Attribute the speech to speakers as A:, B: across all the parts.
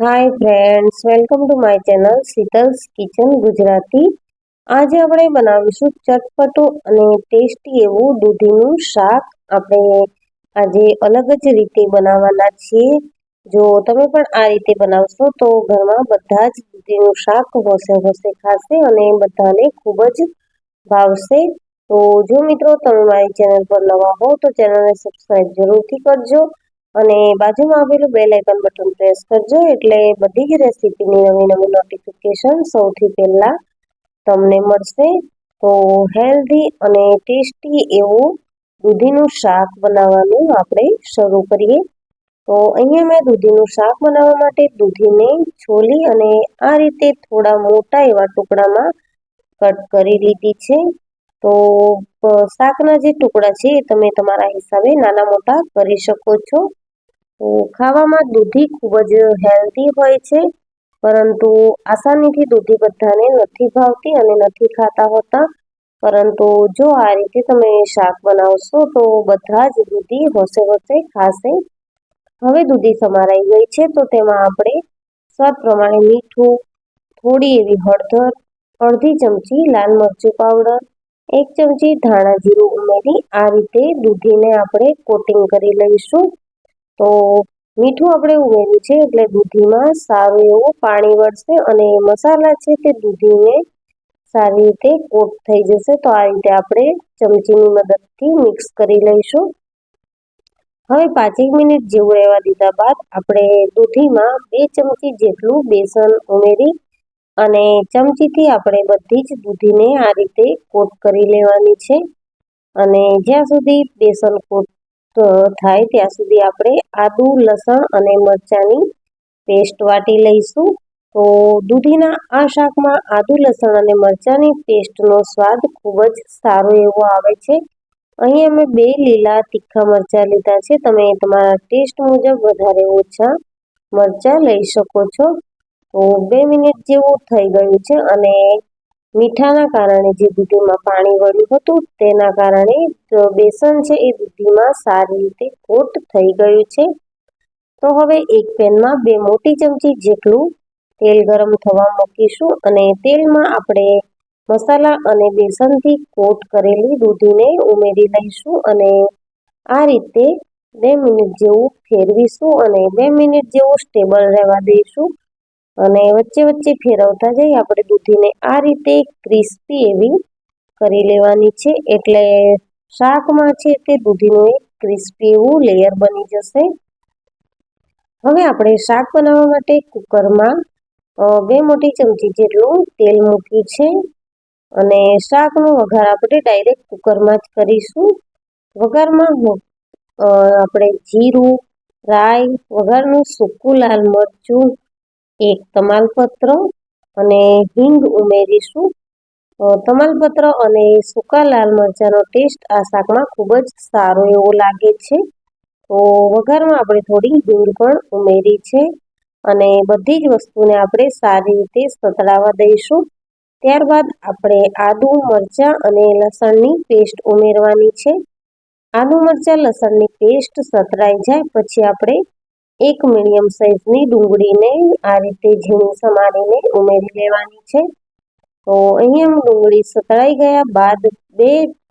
A: Hi friends welcome to my channel Sheetal's kitchen Gujarati આજે આપણે બનાવીશું ચટપટું અને ટેસ્ટી એવું દૂધીનું શાક. આપણે આજે અલગ જ રીતે બનાવવાના છીએ. જો તમે પણ આ રીતે બનાવશો તો ઘરમાં બધા જ દૂધીનું શાક હોશે હોશે ખાશે અને બધાને ખૂબ જ ભાવશે. તો જો મિત્રો તમે મારી ચેનલ પર નવા હો તો ચેનલને સબસ્ક્રાઈબ જરૂરથી કરજો. અને બાજુમાં આવેલું બેલ આઇકન બટન પ્રેસ કરજો એટલે બધી જ રેસીપીની નવી નવી નોટિફિકેશન સૌથી પહેલાં તમને મળશે. તો હેલ્ધી અને ટેસ્ટી એવું દૂધીનું શાક બનાવવાનું આપણે શરૂ કરીએ. તો અહીંયા મેં દૂધીનું શાક બનાવવા માટે દૂધીને છોલી અને આ રીતે થોડા મોટા એવા ટુકડામાં કટ કરી લીધી છે. તો શાકના જે ટુકડા છે એ તમે તમારા હિસાબે નાના મોટા કરી શકો છો. તો ખાવામાં દૂધી ખૂબ જ હેલ્ધી હોય છે, પરંતુ આસાનીથી દૂધી બધાને નથી ભાવતી અને નથી ખાતા હોતા. પરંતુ જો આ રીતે તમે શાક બનાવશો, તો બધા જ દૂધી હોશે હોશે ખાશે. હવે દૂધી સમારાઈ ગઈ છે, તો તેમાં આપણે સ્વાદ પ્રમાણે મીઠું, થોડી એવી હળદર, અડધી ચમચી લાલ મરચું પાવડર, એક ચમચી ધાણા જીરું ઉમેરી આ રીતે દૂધીને આપણે કોટિંગ કરી લઈશું. તો મીઠું આપણે ઉમેર્યું છે એટલે દૂધીમાં સારું એવું પાણી વળશે અને મસાલા છે તે દૂધીને સારી રીતે કોટ થઈ જશે. તો આ રીતે આપણે ચમચીની મદદથી મિક્સ કરી લઈશું. હવે પાંચેક મિનિટ જેવું રહેવા દીધા બાદ આપણે દૂધીમાં બે ચમચી જેટલું બેસન ઉમેરી અને ચમચીથી આપણે બધી જ દૂધીને આ રીતે કોટ કરી લેવાની છે. અને જ્યાં સુધી બેસન કોટ થાય ત્યાં સુધી આપણે આદુ, લસણ અને મરચાંની પેસ્ટ વાટી લઈશું. તો દૂધીના આ શાકમાં આદુ, લસણ અને મરચાંની પેસ્ટનો સ્વાદ ખૂબ જ સારો એવો આવે છે. અહીં અમે બે લીલા તીખા મરચાં લીધા છે. તમે તમારા ટેસ્ટ મુજબ વધારે ઓછા મરચાં લઈ શકો છો. તો બે મિનિટ જેવું થઈ ગયું છે અને મીઠાના કારણે જે દૂધીમાં પાણી વળ્યું હતું, તેના કારણે બેસન છે એ દૂધીમાં સારી રીતે કોટ થઈ ગયું છે. તો હવે એક પેનમાં બે મોટી ચમચી જેટલું તેલ ગરમ થવા મૂકીશું અને તેલમાં આપણે મસાલા અને બેસનથી કોટ કરેલી દૂધીને ઉમેરી લઈશું અને આ રીતે બે મિનિટ જેવું ફેરવીશું અને બે મિનિટ જેવું સ્ટેબલ રહેવા દઈશું. અને વચ્ચે વચ્ચે ફેરવતા જઈ આપણે દૂધીને આ રીતે ક્રિસ્પી એવી કરી લેવાની છે. એટલે શાકમાં છે તે દૂધીનું એક ક્રિસ્પી એવું લેયર બની જશે. હવે આપણે શાક બનાવવા માટે કુકરમાં બે મોટી ચમચી જેટલું તેલ મૂક્યું છે. અને શાકનો વઘાર આપણે ડાયરેક્ટ કુકરમાં જ કરીશું. વઘારમાં આપણે જીરું, રાઈ, વઘારનું સૂકું લાલ મરચું એક તમાલપત્ર અને હિંગ ઉમેરીશું. તમાલપત્ર અને સૂકા લાલ મરચાંનો ટેસ્ટ આ શાકમાં ખૂબ જ સારો એવો લાગે છે. તો વઘારમાં આપણે થોડી હિંગ પણ ઉમેરી છે અને બધી જ વસ્તુને આપણે સારી રીતે સતળાવા દઈશું. ત્યારબાદ આપણે આદુ, મરચાં અને લસણની પેસ્ટ ઉમેરવાની છે. આદુ, મરચાં, લસણની પેસ્ટ સતરાઈ જાય, પછી આપણે એક મીડિયમ સાઇઝની ડુંગળીને આ રીતે ઝીણી સમારીને ઉમેરી લેવાની છે. તો અહીંયા ડુંગળી સતળાઈ ગયા બાદ બે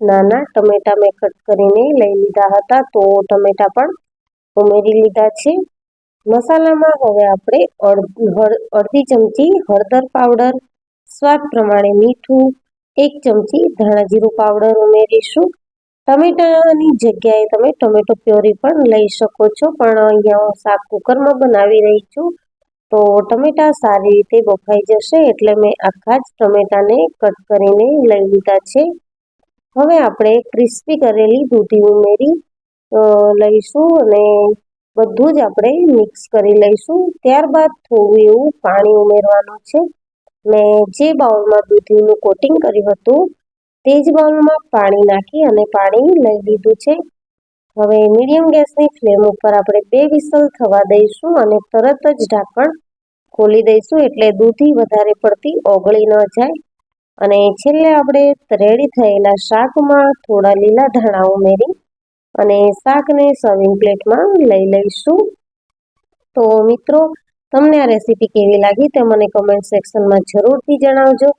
A: નાના ટમેટા મેં કટ કરીને લઈ લીધા હતા. તો ટમેટા પણ ઉમેરી લીધા છે. મસાલામાં હવે આપણે અડધી ચમચી હળદર પાવડર, સ્વાદ પ્રમાણે મીઠું, એક ચમચી ધાણા જીરું પાવડર ઉમેરીશું. ટમેટાની જગ્યાએ તમે ટમેટો પ્યોરી પણ લઈ શકો છો. પણ અહીંયા હું શાક કુકરમાં બનાવી રહી છું. તો ટમેટા સારી રીતે બફાઈ જશે એટલે મેં આખા જ ટમેટાને કટ કરીને લઈ લીધા છે. હવે આપણે ક્રિસ્પી કરેલી દૂધી ઉમેરી લઈશું અને બધું જ આપણે મિક્સ કરી લઈશું. ત્યારબાદ થોડું એવું પાણી ઉમેરવાનું છે. મેં જે બાઉલમાં દૂધીનું કોટિંગ કર્યું હતું તે જ બાઉલમાં પાણી નાખી અને પાણી લઈ લીધું છે. હવે મીડિયમ ગેસની ફ્લેમ ઉપર આપણે બે વિસલ થવા દઈશું અને તરત જ ઢાંકણ ખોલી દઈશું એટલે દૂધી વધારે પડતી ઓગળી ન જાય. અને છેલ્લે આપણે રેડી થયેલા શાકમાં થોડા લીલા ધાણા ઉમેરી અને શાકને સર્વિંગ પ્લેટમાં લઈ લઈશું. તો મિત્રો, તમને આ રેસીપી કેવી લાગી તે મને કમેન્ટ સેક્શનમાં જરૂરથી જણાવજો.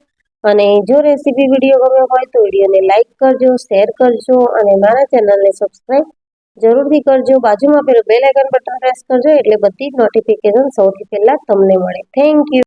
A: અને જો રેસીપી વીડિયો ગમ્યો હોય તો વિડીયોને લાઇક કરજો શેર કરજો અને મારા ચેનલને સબસ્ક્રાઇબ જરૂરથી કરજો. બાજુમાં પેલું બેલ આઇકન બટન પ્રેસ કરજો એટલે બધી જ નોટિફિકેશન સૌથી પહેલાં તમને મળે. Thank you